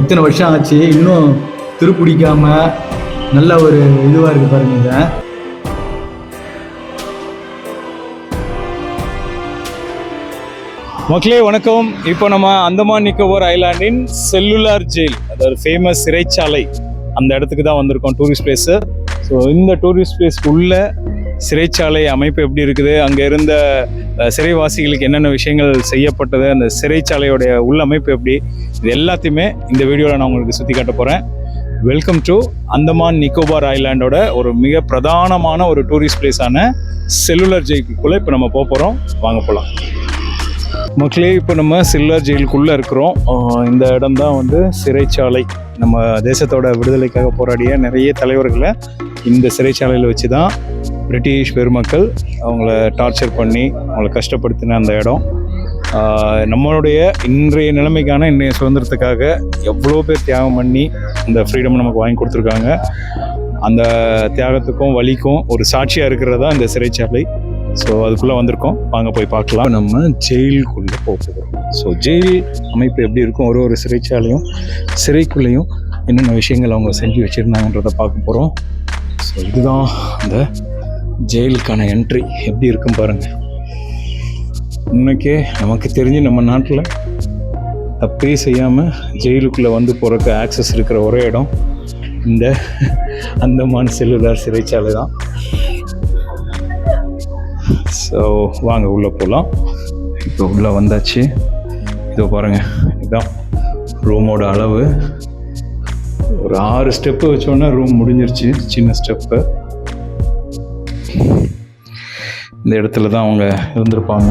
எத்தனை வருஷம் ஆச்சு? இன்னும் திருப்பிடிக்காம நல்ல ஒரு இதுவாக இருக்கு பாருங்க இதை. மக்களே வணக்கம். இப்போ நம்ம அந்தமான் நிக்கோபார் ஐலாண்டின் செல்லுலார் ஜெயில் அதாவது ஃபேமஸ் சிறைச்சாலை அந்த இடத்துக்கு தான் வந்திருக்கோம் டூரிஸ்ட் பிளேஸு ஸோ இந்த டூரிஸ்ட் பிளேஸ்க்கு உள்ள சிறைச்சாலை அமைப்பு எப்படி இருக்குது? அங்கே இருந்த சிறைவாசிகளுக்கு என்னென்ன விஷயங்கள் செய்யப்பட்டது அந்த சிறைச்சாலையோடைய உள்ளமைப்பு எப்படி இது எல்லாத்தையுமே இந்த வீடியோவில் நான் உங்களுக்கு சுற்றி காட்ட போகிறேன் வெல்கம் டு அந்தமான் நிக்கோபார் ஐலாண்டோட ஒரு மிக பிரதானமான ஒரு டூரிஸ்ட் பிளேஸான செல்லுலர் ஜெயிலுக்குள்ளே இப்போ நம்ம போக போகிறோம் வாங்க போகலாம் மக்களே இப்போ நம்ம சில்லர் ஜெயிலுக்குள்ளே இருக்கிறோம். இந்த இடம் தான் வந்து சிறைச்சாலை. நம்ம தேசத்தோட விடுதலைக்காக போராடிய நிறைய தலைவர்களை இந்த சிறைச்சாலையில் வச்சு தான் பிரிட்டிஷ் பெருமக்கள் அவங்கள டார்ச்சர் பண்ணி அவங்கள கஷ்டப்படுத்தின அந்த இடம். நம்மளுடைய இன்றைய நிலைமைக்கான இன்றைய சுதந்திரத்துக்காக எவ்வளோ பேர் தியாகம் பண்ணி இந்த ஃப்ரீடம் நமக்கு வாங்கி கொடுத்துருக்காங்க. அந்த தியாகத்துக்கும் வலிக்கும் ஒரு சாட்சியாக இருக்கிறதா இந்த சிறைச்சாலை. ஸோ அதுக்குள்ளே வந்திருக்கோம். வாங்க போய் பார்க்கலாம். நம்ம ஜெயிலுக்குள்ளே போக போகிறோம் ஸோ ஜெயில் அமைப்பு எப்படி இருக்கும்? ஒரு ஒரு சிறைச்சாலையும் சிறைக்குள்ளேயும் என்னென்ன விஷயங்கள் அவங்க செஞ்சு வச்சுருந்தாங்கன்றதை பார்க்க போகிறோம் ஸோ இதுதான் அந்த ஜெயிலுக்கான என்ட்ரி எப்படி இருக்கும் பாருங்கள் இன்னைக்கே நமக்கு தெரிஞ்சு நம்ம நாட்டில் தப்பே செய்யாமல் ஜெயிலுக்குள்ளே வந்து போகிறக்கு ஆக்சஸ் இருக்கிற ஒரே இடம் இந்த அந்தமான் செல்லுலார் சிறைச்சாலை தான். ஸோ வாங்க உள்ளே போகலாம் இப்போ உள்ளே வந்தாச்சு. இதோ பாருங்கள் இதுதான் ரூமோட அளவு. ஒரு ஆறு ஸ்டெப்பு வச்சோன்னா ரூம் முடிஞ்சிருச்சு சின்ன ஸ்டெப்பு இந்த இடத்துல தான் அவங்க இருந்திருப்பாங்க.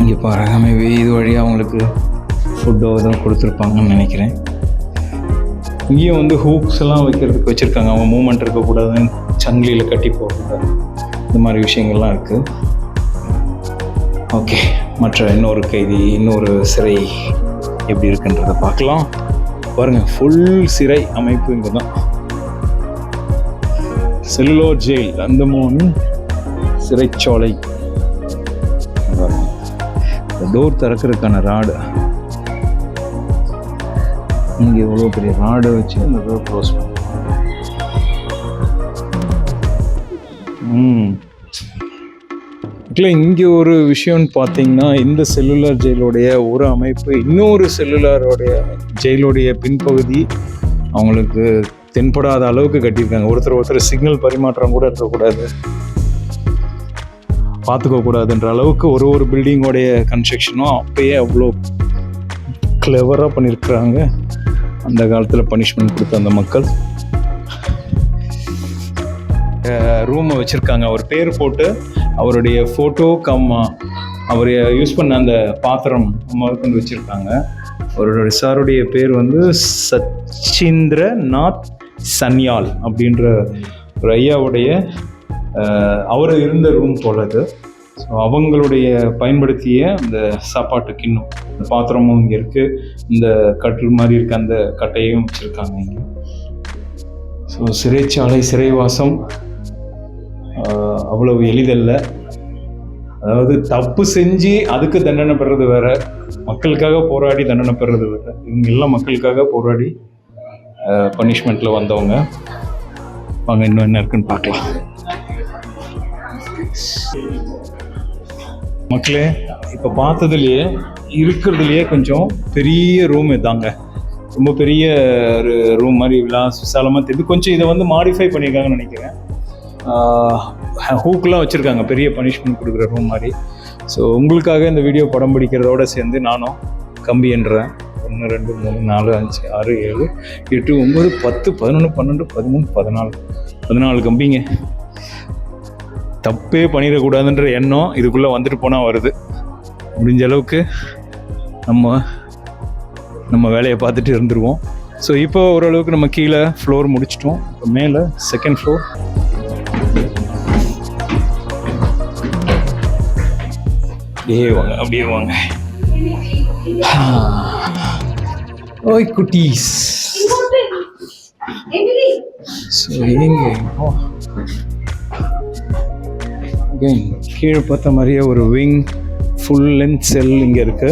இங்கே பாருங்க மேபி இது வழியாக அவங்களுக்கு ஃபுட்டோ எதுவும் கொடுத்துருப்பாங்கன்னு நினைக்கிறேன். இங்கேயும் வந்து ஹூக்ஸ் எல்லாம் வைக்கிறதுக்கு வச்சுருக்காங்க. அவங்க மூமெண்ட் இருக்கக்கூடாதுன்னு சங்கிலியில் கட்டி போகக்கூடாது இந்த மாதிரி விஷயங்கள்லாம் இருக்குது ஓகே மற்ற இன்னொரு கைதி இன்னொரு சிறை எப்படி இருக்குன்றதை பார்க்கலாம். பாருங்கள் ஃபுல் சிறை அமைப்பு இங்கே தான் செல்லுலோர் ஜெயில் அந்தமோன் சிறைச்சாலை. டோர் திறக்கிறதுக்கான ராடு. இங்கே இவ்வளோ பெரிய ராடை வச்சு அந்த டோர் க்ளோஸ் பண்ணுவோம் ம். இல்லை இங்கே ஒரு விஷயம்னு பார்த்தீங்கன்னா இந்த செல்லுலார் ஜெயிலுடைய ஒரு அமைப்பு இன்னொரு செல்லுலாரோடைய ஜெயிலுடைய பின்பகுதி அவங்களுக்கு தென்படாத அளவுக்கு கட்டியிருக்காங்க. ஒருத்தர் ஒருத்தர் சிக்னல் பரிமாற்றம் கூட இருக்கக்கூடாது. பார்த்துக்கக்கூடாதுன்ற அளவுக்கு ஒரு ஒரு பில்டிங்கோடைய கன்ஸ்ட்ரக்ஷனும் அப்பயே அவ்வளோ கிளவராக பண்ணியிருக்கிறாங்க. அந்த காலத்தில் பனிஷ்மெண்ட் கொடுத்த அந்த மக்கள். ரூமை வச்சுருக்காங்க. அவர் பேர் போட்டு அவருடைய ஃபோட்டோ கம் அவர் யூஸ் பண்ண அந்த பாத்திரம் கொண்டு வச்சுருக்காங்க. அவருடைய சாருடைய பேர் வந்து சச்சிந்திர நாத் சன்யால் அப்படின்ற ஒரு ஐயாவுடைய அவர் இருந்த ரூம் போல அது ஸோ அவங்களுடைய பயன்படுத்திய அந்த சாப்பாட்டு கிண்ணம் இந்த பாத்திரமும் இங்கே இருக்குது இந்த கட்டில் மாதிரி இருக்க அந்த கட்டையும் வச்சுருக்காங்க இங்கே. ஸோ சிறைச்சாலை சிறைவாசம் அவ்வளவு எளிதல்ல. அதாவது தப்பு செஞ்சு அதுக்கு தண்டனை பெறது வேற மக்களுக்காக போராடி தண்டனை பெறது வேற. இவங்க எல்லாம் மக்களுக்காக போராடி பனிஷ்மெண்ட்டில் வந்தவங்க. வாங்க இன்னும் என்ன இருக்குன்னு பார்க்கலாம். மக்களே இப்போ பார்த்ததுலையே இருக்கிறதுலையே கொஞ்சம் பெரிய ரூம் இதாங்க. ரொம்ப பெரிய ஒரு ரூம் மாதிரி விழா விசாலமாக தெரியுது. கொஞ்சம் இதை வந்து மாடிஃபை பண்ணியிருக்காங்கன்னு நினைக்கிறேன். ஹூக்கெலாம் வச்சுருக்காங்க. பெரிய பனிஷ்மெண்ட் கொடுக்குற ரூம் மாதிரி. ஸோ உங்களுக்காக இந்த வீடியோ படம் பிடிக்கிறதோட சேர்ந்து நானும் கம்பி என்றேன். ஒன்று ரெண்டு மூணு நாலு அஞ்சு ஆறு ஏழு எட்டு ஒம்பது பத்து பதினொன்று பன்னெண்டு பதிமூணு பதினாலு. பதினாலு கம்பிங்க. தப்பே பண்ணிடக்கூடாதுன்ற எண்ணம் இதுக்குள்ளே வந்துட்டு போனால் வருது. முடிஞ்ச அளவுக்கு நம்ம நம்ம வேலையை பார்த்துட்டு இருந்துருவோம். ஸோ இப்போ ஓரளவுக்கு நம்ம கீழே ஃப்ளோர் முடிச்சிட்டோம். இப்போ மேலே செகண்ட் ஃப்ளோர் அப்படியே வாங்க அப்படியே வாங்க. ஓய் குட்டீஸ். ஸோ எங்க? கீழே பார்த்த மாதிரியே ஒரு விங் ஃபுல் லென்த் செல் இங்கே இருக்கு.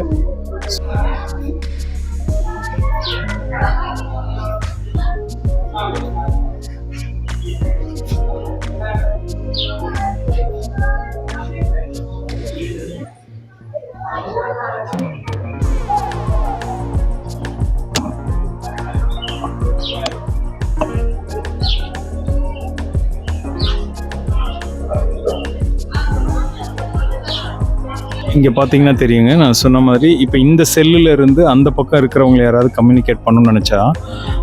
இங்கே பார்த்தீங்கன்னா தெரியுங்க நான் சொன்ன மாதிரி இப்போ இந்த செல்லுல இருந்து அந்த பக்கம் இருக்கிறவங்க யாராவது கம்யூனிகேட் பண்ணணும்னு நினச்சா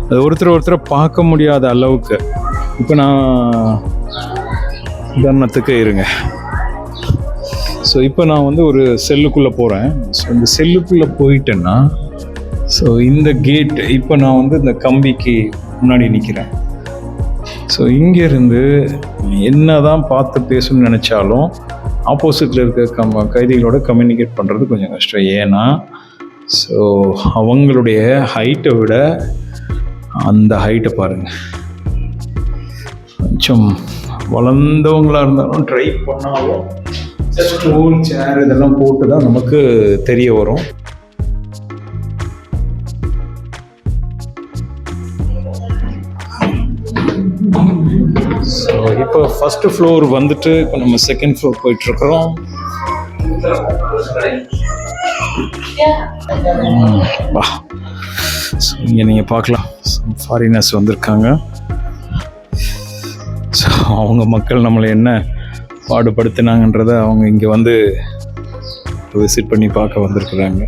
அது ஒருத்தர் ஒருத்தரை பார்க்க முடியாத அளவுக்கு. இப்போ நான் உதாரணத்துக்கு இருங்க. ஸோ இப்போ நான் வந்து ஒரு செல்லுக்குள்ளே போகிறேன் ஸோ இந்த செல்லுக்குள்ளே போயிட்டேன்னா ஸோ இந்த கேட் இப்போ நான் வந்து இந்த கம்பிக்கு முன்னாடி நிற்கிறேன் ஸோ இங்கேருந்து என்ன தான் பார்த்து பேசணும்னு நினச்சாலும் ஆப்போசிட்டில் இருக்க கம் கைதிகளோட கம்யூனிகேட் பண்ணுறது கொஞ்சம் கஷ்டம். ஏன்னா ஸோ அவங்களுடைய ஹைட்டை விட அந்த ஹைட்டை பாருங்கள் கொஞ்சம் வளர்ந்தவங்களாக இருந்தாலும் ட்ரை பண்ணாலும் ஸ்டூல் சேர் இதெல்லாம் போட்டு தான் நமக்கு தெரிய வரும். ஸோ இப்போ ஃபர்ஸ்ட் ஃப்ளோர் வந்துட்டு இப்போ நம்ம செகண்ட் ஃப்ளோர் போயிட்டு இருக்கிறோம் வா. ஸோ இங்கே நீங்கள் பார்க்கலாம். ஃபாரினர்ஸ் வந்திருக்காங்க. ஸோ அவங்க மக்கள் நம்மளை என்ன பாடுபடுத்தினாங்கன்றதை அவங்க இங்கே வந்து விசிட் பண்ணி பார்க்க வந்திருக்கிறாங்க.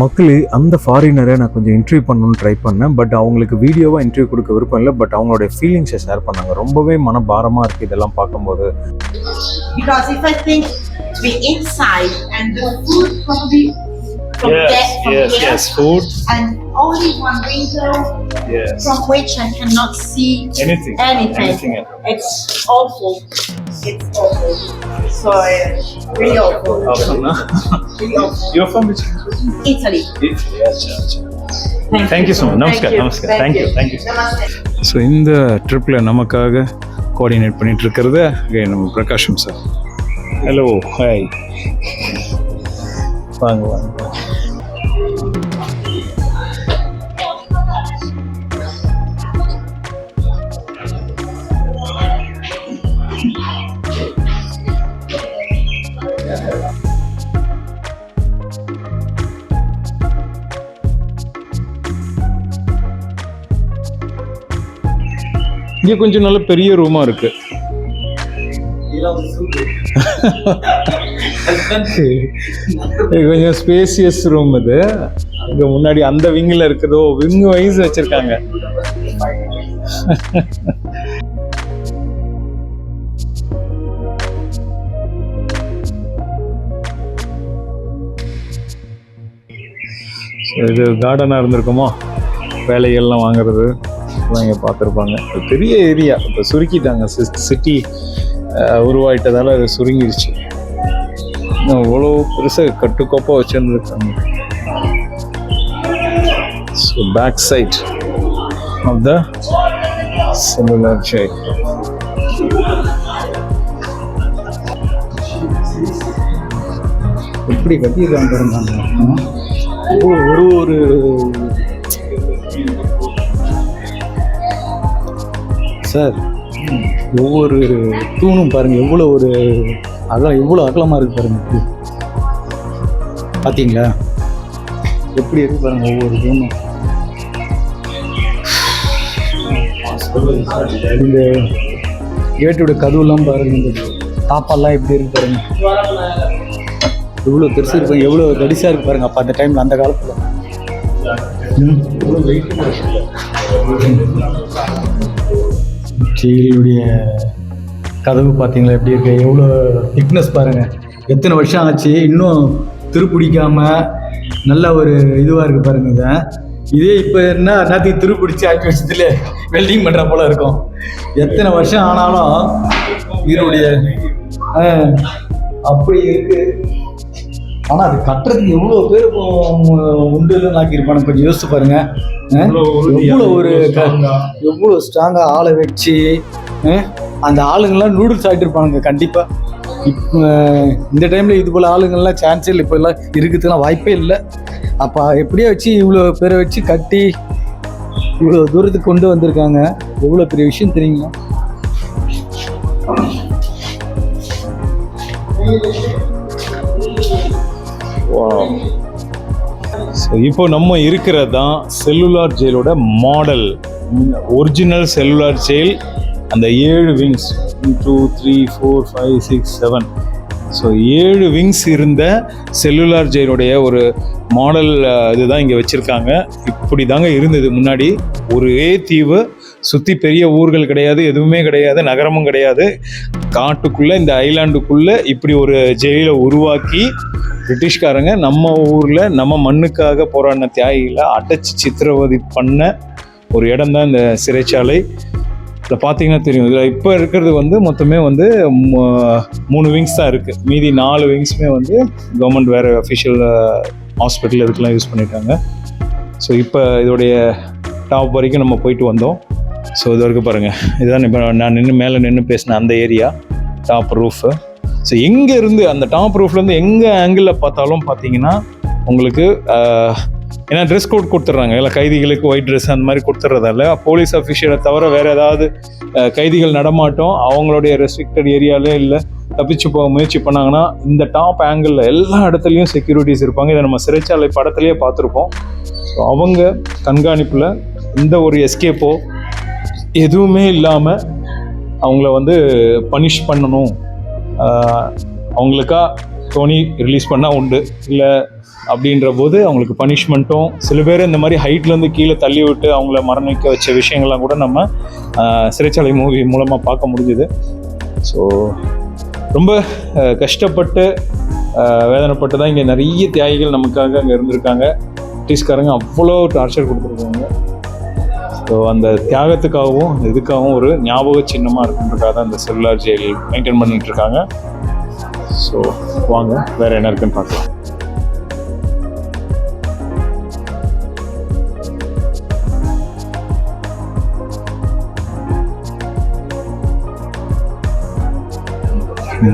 மக்களே அந்த ஃபாரினரை நான் கொஞ்சம் இன்டர்வியூ பண்ணணும்னு ட்ரை பண்ணேன். பட் அவங்களுக்கு வீடியோவாக இன்டர்வியூ கொடுக்க விருப்பம் இல்லை. பட் அவங்களுடைய ஃபீலிங்ஸை ஷேர் பண்ணாங்க. ரொம்பவே மனபாரமாக இருக்குது இதெல்லாம் பார்க்கும்போது. Because if I think to inside and the food probably from yes, that, from yes, here, yes, food, and only one window yes. from which I cannot see anything. Anything. anything it's awful. It's awful. So uh, really awful. awful no? really awful. You're from which country? Italy. Italy. Yes, yes. Thank, thank you so much. Namaskar, namaskar. Thank you, thank you. So இந்த ட்ரிப்பில் நமக்காக coordinate பண்ணிட்டு இருக்கிறது நம்ம பிரகாஷம் sir hello hi வாங்க வாங்க இங்கே கொஞ்சம் நல்ல பெரிய ரூமாக இருக்கு. கொஞ்சம் ஸ்பேசியஸ் ரூம் இது. இங்கே முன்னாடி அந்த விங்கில் இருக்குதோ விங் வைஸ் வச்சிருக்காங்க. இது கார்டனாக இருந்திருக்குமோ? வேலைகள்லாம் வாங்குறது. இதெல்லாம் இங்கே பார்த்துருப்பாங்க பெரிய ஏரியா. இப்போ சுருக்கிட்டாங்க. சிட்டி உருவாயிட்டதால் அது சுருங்கிடுச்சு இன்னும் அவ்வளோ பெருசாக கட்டுக்கோப்பாக வச்சுருந்துருக்காங்க. So back side of the cellular side எப்படி கட்டியிருக்காங்க பாருங்க. ஒரு ஒரு சார். ஒவ்வொரு தூணும் பாருங்க எவ்வளோ ஒரு அகலம் எவ்வளோ அகலமாக இருக்கு பாருங்க. பார்த்தீங்களா எப்படி இருக்கு பாருங்க ஒவ்வொரு தூணும். இந்த கேட்டோட கதவுலாம் பாருங்க இந்த தாப்பாலாம் எப்படி இருக்கு பாருங்க. எவ்வளோ பெருசு இருக்கும் எவ்வளோ கடிசாக இருக்கு பாருங்க. அப்போ அந்த டைமில் அந்த காலத்தில். ஜெயிலுடைய கதவு பார்த்தீங்களா? எப்படி இருக்கு? எவ்வளோ திக்னஸ் பாருங்கள் எத்தனை வருஷம் ஆச்சு? இன்னும் திருப்பிடிக்காமல் நல்ல ஒரு இதுவாக இருக்குது பாருங்க இதை. இதே இப்போ என்ன? எல்லாத்தையும் திருப்பிடிச்சு ஆக்கி வச்சதுல வெல்டிங் பண்ணுற போல இருக்கும். எத்தனை வருஷம் ஆனாலும் இதனுடைய அப்படி இருக்குது ஆனால் அது கட்டுறதுக்கு எவ்வளோ பேர் இப்போ உண்டு ஆக்கியிருப்பானு கொஞ்சம் யோசிச்சு பாருங்க? எவ்வளோ ஒரு எவ்வளோ ஸ்ட்ராங்காக ஆளை வச்சு? அந்த ஆளுங்கெல்லாம் நூடுல்ஸ் ஆகிட்டுருப்பானுங்க கண்டிப்பாக இப்போ இந்த டைமில் இது போல் ஆளுங்கள்லாம் சான்ஸே இல்லை. இப்போ எல்லாம் இருக்கிறதுலாம் வாய்ப்பே இல்லை. அப்போ எப்படியோ வச்சு இவ்வளோ பேரை வச்சு கட்டி இவ்வளோ தூரத்துக்கு கொண்டு வந்திருக்காங்க. எவ்வளோ பெரிய விஷயம் தெரியுமா ஸோ இப்போ நம்ம இருக்கிறது தான் செல்லுலார் ஜெயிலோட மாடல் ஒரிஜினல் செல்லுலார் ஜெயில் அந்த ஏழு wings two three four five six seven so ஏழு விங்ஸ் இருந்த செல்லுலார் ஜெயிலுடைய ஒரு மாடல் இதுதான் இங்கே வச்சுருக்காங்க. இப்படி தாங்க இருந்தது முன்னாடி. ஒரே தீவு சுற்றி பெரிய ஊர்கள் கிடையாது எதுவுமே கிடையாது நகரமும் கிடையாது. காட்டுக்குள்ளே இந்த ஐலாண்டுக்குள்ளே இப்படி ஒரு ஜெயிலை உருவாக்கி பிரிட்டிஷ்காரங்க நம்ம ஊரில் நம்ம மண்ணுக்காக போராடின தியாகிகளை அடைச்சி சித்திரவதை பண்ண ஒரு இடம் தான் இந்த சிறைச்சாலை. இதில் பார்த்தீங்கன்னா தெரியும். இதில் இப்போ இருக்கிறது வந்து மொத்தமே வந்து மூணு விங்ஸ் தான் இருக்குது மீதி நாலு விங்ஸுமே வந்து கவர்மெண்ட் வேறு அஃபிஷியல் ஹாஸ்பிட்டல் இதுக்கெல்லாம் யூஸ் பண்ணிட்டாங்க ஸோ இப்போ இதோடைய டாப் வரைக்கும் நம்ம போயிட்டு வந்தோம். ஸோ இது வரைக்கும் பாருங்கள் இதுதான் இப்போ நான் நின்று மேலே நின்று பேசின அந்த ஏரியா டாப் ரூஃபு ஸோ எங்கே இருந்து அந்த டாப் ரூஃப்லேருந்து எங்கே ஆங்கிளில் பார்த்தாலும் பார்த்தீங்கன்னா உங்களுக்கு ஏன்னா ட்ரெஸ் கோட் கொடுத்துட்றாங்க. இல்லை கைதிகளுக்கு ஒயிட் ட்ரெஸ் அந்த மாதிரி கொடுத்துட்றதால போலீஸ் அஃபிஷியலை தவிர வேறு ஏதாவது கைதிகள் நடமாட்டோம் அவங்களுடைய ரெஸ்ட்ரிக்டட் ஏரியாலே இல்லை தப்பிச்சு போக முயற்சி பண்ணாங்கன்னா இந்த டாப் ஆங்கிளில் எல்லா இடத்துலையும் செக்யூரிட்டிஸ் இருப்பாங்க. இதை நம்ம சிறைச்சாலை படத்துலேயே பார்த்துருப்போம். ஸோ அவங்க கண்காணிப்பில் இந்த ஒரு எஸ்கேப்போ எதுவுமே இல்லாமல் அவங்கள வந்து பனிஷ் பண்ணணும். அவங்களுக்காக அவங்களுக்கா தோனி ரிலீஸ் பண்ணால் உண்டு. இல்லை அப்படின்ற போது அவங்களுக்கு பனிஷ்மெண்ட்டும் சில பேர் இந்த மாதிரி ஹைட்லேருந்து கீழே தள்ளி விட்டு அவங்கள மரணிக்க வச்ச விஷயங்கள்லாம் கூட நம்ம சிறைச்சாலை மூவி மூலமாக பார்க்க முடிஞ்சுது. ஸோ ரொம்ப கஷ்டப்பட்டு வேதனைப்பட்டு தான் இங்கே நிறைய தியாகிகள் நமக்காக அங்கே இருந்திருக்காங்க. பிரிட்டிஷ்காரங்க அவ்வளோ டார்ச்சர் கொடுத்துருக்காங்க. ஸோ அந்த தியாகத்துக்காகவும் இதுக்காகவும் ஒரு ஞாபக சின்னமாக இருக்குன்றக்காக தான் இந்த செல்லுலார் ஜெயில் மெயின்டைன் பண்ணிட்டு இருக்காங்க ஸோ வாங்க வேற என்ன இருக்குன்னு பார்க்கலாம்.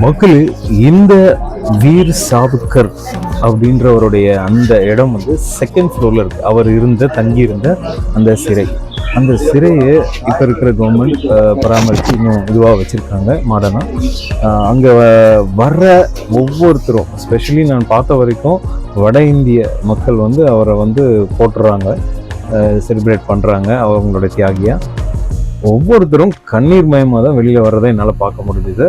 மக்கள் இந்த வீர் சாவுக்கர் அப்படின்றவருடைய அந்த இடம் வந்து செகண்ட் ஃப்ளோரில் இருக்குது அவர் இருந்த தங்கி இருந்த அந்த சிறை. அந்த சிறையை இப்போ இருக்கிற கவர்மெண்ட் பராமரித்து இன்னும் இதுவாக வச்சுருக்காங்க மாடர்னாக அங்கே வர்ற ஒவ்வொருத்தரும் ஸ்பெஷலி நான் பார்த்த வரைக்கும் வட இந்திய மக்கள் வந்து அவரை வந்து போட்டுறாங்க செலிப்ரேட் பண்ணுறாங்க அவங்களோட தியாகியாக ஒவ்வொருத்தரும் கண்ணீர் மயமாக தான் வெளியில் வர்றதை என்னால் பார்க்க முடிஞ்சுது.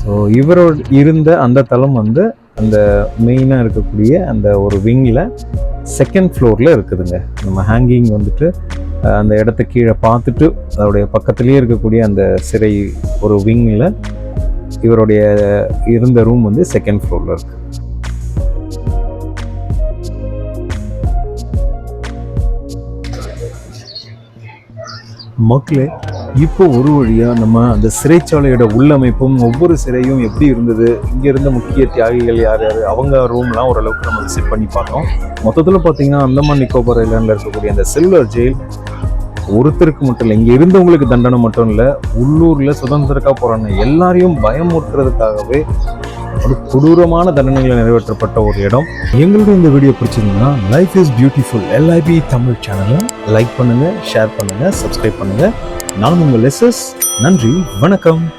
ஸோ இவரோட இருந்த அந்த தளம் வந்து அந்த மெயினாக இருக்கக்கூடிய அந்த ஒரு விங்கில் செகண்ட் ஃப்ளோரில் இருக்குதுங்க. நம்ம ஹேங்கிங் வந்துட்டு அந்த இடத்த கீழே பார்த்துட்டு அதோடைய பக்கத்துலேயே இருக்கக்கூடிய அந்த சிறை ஒரு விங்கில் இவருடைய இருந்த ரூம் வந்து செகண்ட் ஃப்ளோரில் இருக்குது மக்களே இப்போ ஒரு வழியாக நம்ம அந்த சிறைச்சாலையோட உள்ளமைப்பும் ஒவ்வொரு சிறையும் எப்படி இருந்தது இங்கே இருந்த முக்கிய தியாகிகள் யார் யார் அவங்க ரூம்லாம் ஓரளவுக்கு நம்ம விசிட் பண்ணி பார்த்தோம். மொத்தத்தில் பார்த்தீங்கன்னா அந்தமான் நிக்கோபார் ஐலாண்டில் இருக்கக்கூடிய அந்த சில்வர் ஜெயில் ஒருத்தருக்கு மட்டும் இல்லை இங்கே இருந்தவங்களுக்கு தண்டனை மட்டும் இல்லை உள்ளூரில் சுதந்திரக்காக போகிறாங்க எல்லாரையும் பயமுறுத்துறதுக்காகவே ஒரு கொடூரமான தண்டனைகளை நிறைவேற்றப்பட்ட ஒரு இடம். எங்களுக்கு இந்த video பிடிச்சிருந்தீங்கன்னா life is beautiful LIB Tamil சேனலை லைக் பண்ணுங்கள் ஷேர் பண்ணுங்கள் சப்ஸ்கிரைப் பண்ணுங்கள் நான் உங்கள் எஸ்எஸ் நன்றி வணக்கம்.